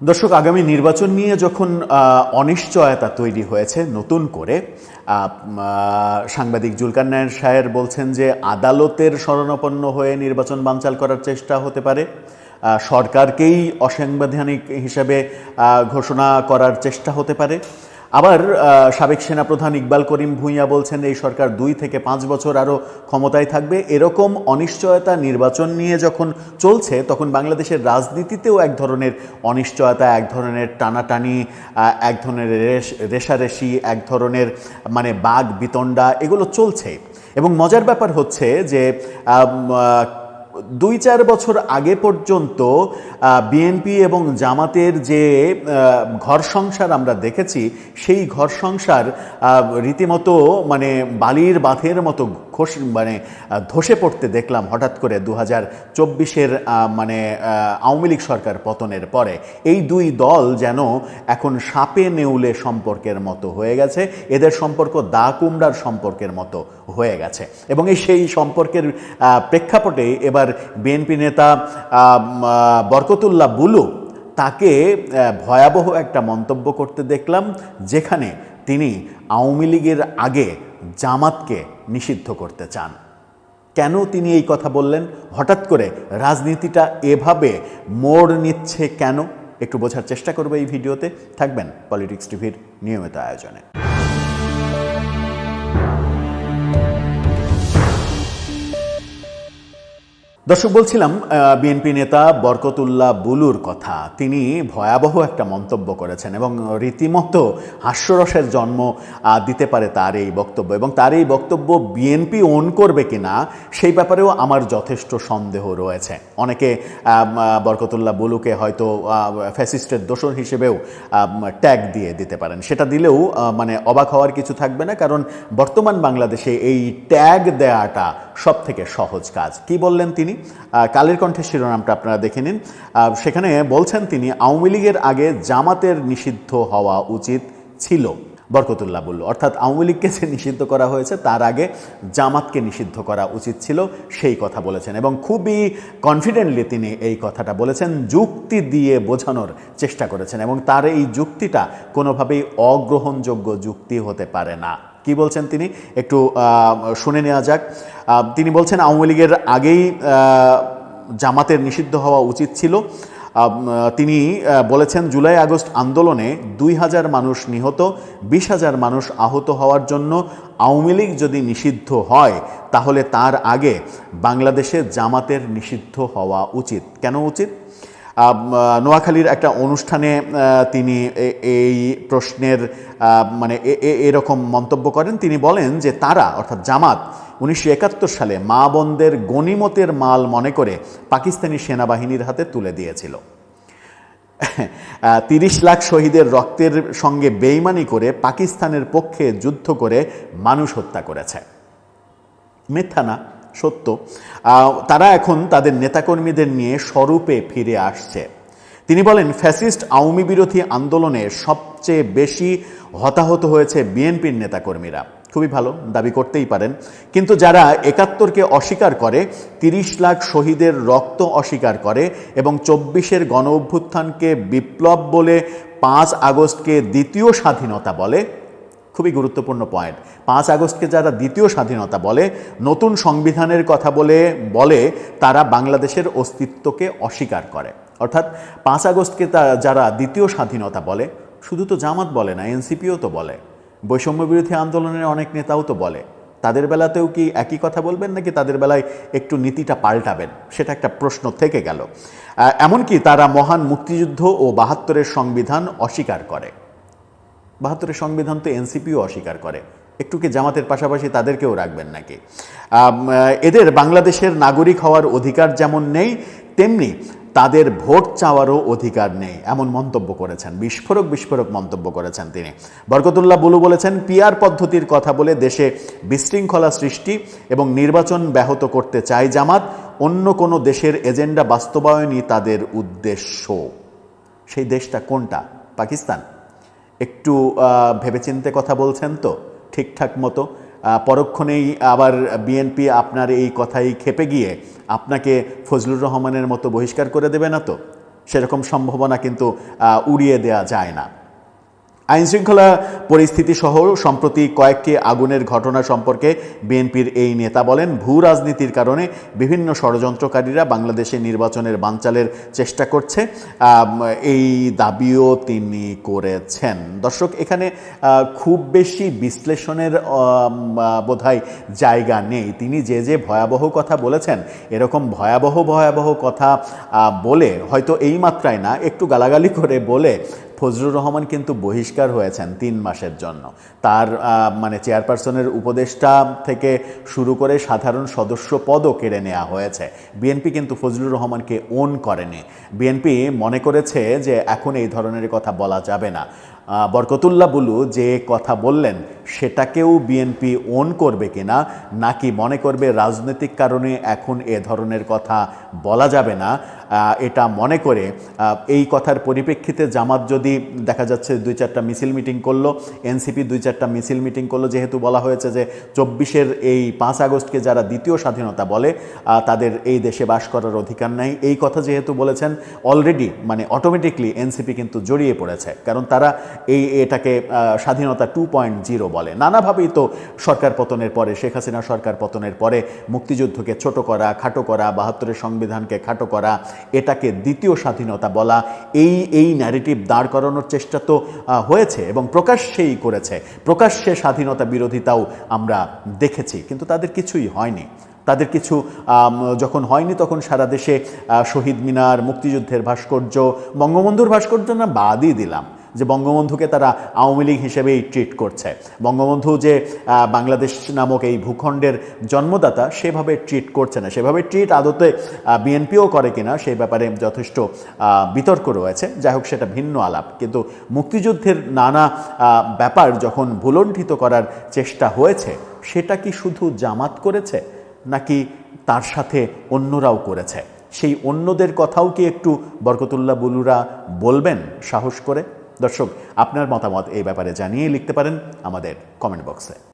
দর্শক, আগামী নির্বাচন নিয়ে যখন অনিশ্চয়তা তৈরি হয়েছে নতুন করে সাংবাদিক জুলকার নায়ের সাহের বলছেন যে আদালতের শরণাপন্ন হয়ে নির্বাচন বানচাল করার চেষ্টা হতে পারে। সরকারকেই অসাংবিধানিক হিসাবে ঘোষণা করার চেষ্টা হতে পারে। আবার সাবেক সেনাপ্রধান ইকবাল করিম ভূঁইয়া বলছেন, এই সরকার দুই থেকে পাঁচ বছর আরও ক্ষমতায় থাকবে। এরকম অনিশ্চয়তা নির্বাচন নিয়ে যখন চলছে, তখন বাংলাদেশের রাজনীতিতেও এক ধরনের অনিশ্চয়তা, এক ধরনের টানাটানি এক ধরনের রেশ, রেশারেশি, এক ধরনের মানে বাঘ বিতণ্ডা, এগুলো চলছে। এবং মজার ব্যাপার হচ্ছে যে দুই চার বছর আগে পর্যন্ত বিএনপি এবং জামাতের যে ঘর সংসার আমরা দেখেছি, সেই ঘর সংসার রীতিমতো মানে বালির বাঁধের মতো খোস মানে ধসে পড়তে দেখলাম হঠাৎ করে দু হাজার চব্বিশের মানে আওয়ামী লীগ সরকার পতনের পরে। এই দুই দল যেন এখন সাপে নেউলে সম্পর্কের মতো হয়ে গেছে। এদের সম্পর্ক দা কুমড়ার সম্পর্কের মতো হয়ে গেছে। এবং এই সেই সম্পর্কের প্রেক্ষাপটে এবার বিএনপি নেতা বরকতুল্লাহ বুলু তাকে ভয়াবহ একটা মন্তব্য করতে দেখলাম, যেখানে তিনি আওয়ামী লীগের আগে জামাতকে নিষিদ্ধ করতে চান। কেন তিনি এই কথা বললেন? হঠাৎ করে রাজনীতিটা এভাবে মোড় নিচ্ছে কেন? একটু বোঝার চেষ্টা করবে এই ভিডিওতে। থাকবেন পলিটিক্স টিভির নিয়মিত আয়োজনে। দর্শক, বলছিলাম বিএনপি নেতা বরকতুল্লাহ বুলুর কথা। তিনি ভয়াবহ একটা মন্তব্য করেছেন এবং রীতিমতো হাস্যরসের জন্ম দিতে পারে তার এই বক্তব্য। এবং তার এই বক্তব্য বিএনপি ওন করবে কি না সেই ব্যাপারেও আমার যথেষ্ট সন্দেহ রয়েছে। অনেকে বরকতুল্লাহ বুলুকে হয়তো ফ্যাসিস্টের দোষর হিসেবেও ট্যাগ দিয়ে দিতে পারেন। সেটা দিলেও মানে অবাক হওয়ার কিছু থাকবে না, কারণ বর্তমান বাংলাদেশে এই ট্যাগ দেওয়াটা সব থেকে সহজ কাজ। কি বললেন তিনি? কালের কণ্ঠের শিরোনামটা আপনারা দেখে নিন। সেখানে বলছেন তিনি, আওয়ামী লীগের আগে জামাতের নিষিদ্ধ হওয়া উচিত ছিল, বরকতুল্লাহ বলল। অর্থাৎ আওয়ামী লীগকে যে নিষিদ্ধ করা হয়েছে, তার আগে জামাতকে নিষিদ্ধ করা উচিত ছিল, সেই কথা বলেছেন। এবং খুবই কনফিডেন্টলি তিনি এই কথাটা বলেছেন, যুক্তি দিয়ে বোঝানোর চেষ্টা করেছেন। এবং তার এই যুক্তিটা কোনোভাবেই অগ্রহণযোগ্য যুক্তি হতে পারে না। কি বলছেন তিনি? একটু শুনে নেওয়া যাক। তিনি বলছেন, আওয়ামী লীগের আগেই জামাতের নিষিদ্ধ হওয়া উচিত ছিল। তিনি বলেছেন, জুলাই আগস্ট আন্দোলনে দুই হাজার মানুষ নিহত, বিশ হাজার মানুষ আহত হওয়ার জন্য আওয়ামী লীগ যদি নিষিদ্ধ হয়, তাহলে তার আগে বাংলাদেশে জামাতের নিষিদ্ধ হওয়া উচিত। কেন উচিত? নোয়াখালীর একটা অনুষ্ঠানে তিনি এই প্রশ্নের মানে এরকম মন্তব্য করেন। তিনি বলেন যে তারা, অর্থাৎ জামাত, উনিশশো একাত্তর সালে মা বোনদের গণিমতের মাল মনে করে পাকিস্তানি সেনাবাহিনীর হাতে তুলে দিয়েছিল। তিরিশ লাখ শহীদের রক্তের সঙ্গে বেইমানি করে পাকিস্তানের পক্ষে যুদ্ধ করে মানুষ হত্যা করেছে। মিথ্যা না। সত্য। তারা এখন তাদের নেতাকর্মীদের নিয়ে স্বরূপে ফিরে আসছে। তিনি বলেন, ফ্যাসিস্ট আওয়ামী বিরোধী আন্দোলনে সবচেয়ে বেশি হতাহত হয়েছে বিএনপির নেতাকর্মীরা। খুবই ভালো, দাবি করতেই পারেন। কিন্তু যারা একাত্তরকে অস্বীকার করে, তিরিশ লাখ শহীদের রক্ত অস্বীকার করে এবং চব্বিশের গণ অভ্যুত্থানকে বিপ্লব বলে পাঁচ আগস্টকে দ্বিতীয় স্বাধীনতা বলে খুবই গুরুত্বপূর্ণ পয়েন্ট পাঁচ আগস্টকে যারা দ্বিতীয় স্বাধীনতা বলে, নতুন সংবিধানের কথা বলে বলে, তারা বাংলাদেশের অস্তিত্বকে অস্বীকার করে। অর্থাৎ পাঁচ আগস্টকে যারা দ্বিতীয় স্বাধীনতা বলে, শুধু তো জামাত বলে না, এনসিপিও তো বলে। বৈষম্য বিরোধী আন্দোলনের অনেক নেতাও তো বলে। তাদের বেলাতেও কি একই কথা বলবেন, নাকি তাদের বেলায় একটু নীতিটা পাল্টাবেন? সেটা একটা প্রশ্ন থেকে গেল। এমনকি তারা মহান মুক্তিযুদ্ধ ও বাহাত্তরের সংবিধান অস্বীকার করে। বাহাত্তরের সংবিধান তো এনসিপিও অস্বীকার করে। একটু কি জামাতের পাশাপাশি তাদেরকেও রাখবেন নাকি? এদের বাংলাদেশের নাগরিক হওয়ার অধিকার যেমন নেই, তেমনি তাদের ভোট চাওয়ারও অধিকার নেই, এমন মন্তব্য করেছেন, বিস্ফোরক বিস্ফোরক মন্তব্য করেছেন তিনি। বরকতুল্লাহ বুলু বলেছেন পিয়ার পদ্ধতির কথা বলে দেশে বিশৃঙ্খলা সৃষ্টি এবং নির্বাচন ব্যাহত করতে চায় জামাত, অন্য কোনো দেশের এজেন্ডা বাস্তবায়নই তাদের উদ্দেশ্য। সেই দেশটা কোনটা? পাকিস্তান? একটু ভেবেচিন্তে কথা বলছেন তো, ঠিকঠাক মতো। পরক্ষণেই আবার বিএনপি আপনার এই কথাই খেপে গিয়ে আপনাকে ফজলুর রহমানের মতো বহিষ্কার করে দেবে না তো? সেরকম সম্ভাবনা কিন্তু উড়িয়ে দেয়া যায় না। আইনশৃঙ্খলা পরিস্থিতি সহ সম্প্রতি কয়েকটি আগুনের ঘটনা সম্পর্কে বিএনপির এই নেতা বলেন, ভূ রাজনীতির কারণে বিভিন্ন ষড়যন্ত্রকারীরা বাংলাদেশে নির্বাচনের বানচালের চেষ্টা করছে। এই দাবিও তিনি করেছেন। দর্শক, এখানে খুব বেশি বিশ্লেষণের বোধহয় জায়গা নেই। তিনি যে যে ভয়াবহ কথা বলেছেন, এরকম ভয়াবহ ভয়াবহ কথা বলে হয়তো এই মাত্রায় না, একটু গালাগালি করে বলে ফজলুর রহমান কিন্তু বহিষ্কার হয়েছেন তিন মাসের জন্য। তার মানে চেয়ারপারসনের উপদেষ্টা থেকে শুরু করে সাধারণ সদস্য পদও কেড়ে নেওয়া হয়েছে। বিএনপি কিন্তু ফজলুর রহমানকে ওন করেনি। বিএনপি মনে করেছে যে এখন এই ধরনের কথা বলা যাবে না। বরকতুল্লা বরকতুল্লাহ বুলু যে কথা বললেন সেটাকেও বিএনপি ওন করবে কিনা, নাকি মনে করবে রাজনৈতিক কারণে এখন এ ধরনের কথা বলা যাবে না এটা মনে করে এই কথার পরিপ্রেক্ষিতে জামাত যদি দেখা যাচ্ছে দুই চারটা মিছিল মিটিং করল এনসিপি দুই চারটা মিছিল মিটিং করল, যেহেতু বলা হয়েছে যে চব্বিশের এই পাঁচ আগস্টকে যারা দ্বিতীয় স্বাধীনতা বলে তাদের এই দেশে বাস করার অধিকার নাই। এই কথা যেহেতু বলেছেন অলরেডি মানে অটোমেটিকলি এনসিপি কিন্তু জড়িয়ে পড়েছে, কারণ তারা এই এটাকে স্বাধীনতা টু পয়েন্ট জিরো বলে। নানাভাবেই তো সরকার পতনের পরে, শেখ হাসিনা সরকার পতনের পরে মুক্তিযুদ্ধকে ছোট করা, খাটো করা, বাহাত্তরের সংবিধানকে খাটো করা, এটাকে দ্বিতীয় স্বাধীনতা বলা, এই এই ন্যারেটিভ দাঁড় করানোর চেষ্টা তো হয়েছে এবং প্রকাশ্যেই করেছে। প্রকাশ্যে স্বাধীনতা বিরোধিতাও আমরা দেখেছি, কিন্তু তাদের কিছুই হয়নি। তাদের কিছু যখন হয়নি তখন সারা দেশে শহীদ মিনার, মুক্তিযুদ্ধের ভাস্কর্য, বঙ্গবন্ধুর ভাস্কর্য না বাদই দিলাম। যে বঙ্গবন্ধুকে তারা আওয়ামী লীগ হিসেবেই ট্রিট করছে। বঙ্গবন্ধু যে বাংলাদেশ নামক এই ভূখণ্ডের জন্মদাতা, সেভাবে ট্রিট করছে না। সেভাবে ট্রিট আদতে বিএনপিও করে কিনা সেই ব্যাপারে যথেষ্ট বিতর্ক রয়েছে। যাই হোক, সেটা ভিন্ন আলাপ। কিন্তু মুক্তিযুদ্ধের নানা ব্যাপার যখন ভুলণ্ঠিত করার চেষ্টা হয়েছে, সেটা কি শুধু জামাত করেছে, নাকি তার সাথে অন্যরাও করেছে? সেই অন্যদের কথাও কি একটু বরকতুল্লাহ বুলুরা বলবেন, সাহস করে? দর্শক আপনার মতামত এই ব্যাপারে জানিয়ে লিখতে পারেন আমাদের কমেন্ট বক্সে